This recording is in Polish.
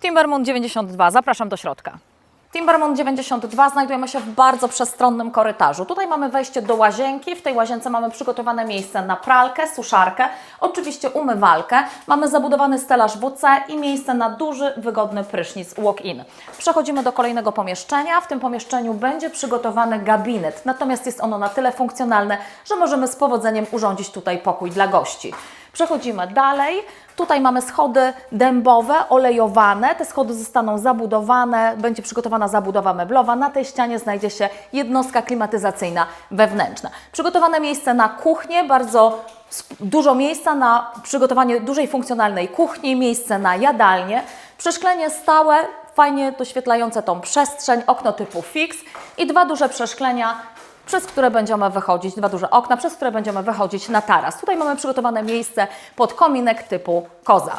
Timbermoon 92, zapraszam do środka. Timbermoon 92 znajdujemy się w bardzo przestronnym korytarzu. Tutaj mamy wejście do łazienki. W tej łazience mamy przygotowane miejsce na pralkę, suszarkę, oczywiście umywalkę. Mamy zabudowany stelaż WC i miejsce na duży, wygodny prysznic walk-in. Przechodzimy do kolejnego pomieszczenia. W tym pomieszczeniu będzie przygotowany gabinet, natomiast jest ono na tyle funkcjonalne, że możemy z powodzeniem urządzić tutaj pokój dla gości. Przechodzimy dalej. Tutaj mamy schody dębowe, olejowane. Te schody zostaną zabudowane, będzie przygotowana zabudowa meblowa. Na tej ścianie znajdzie się jednostka klimatyzacyjna wewnętrzna. Przygotowane miejsce na kuchnię, bardzo dużo miejsca na przygotowanie dużej funkcjonalnej kuchni, miejsce na jadalnię, przeszklenie stałe, fajnie doświetlające tą przestrzeń, okno typu fix i dwa duże przeszklenia przez które będziemy wychodzić, dwa duże okna, przez które będziemy wychodzić na taras. Tutaj mamy przygotowane miejsce pod kominek typu koza.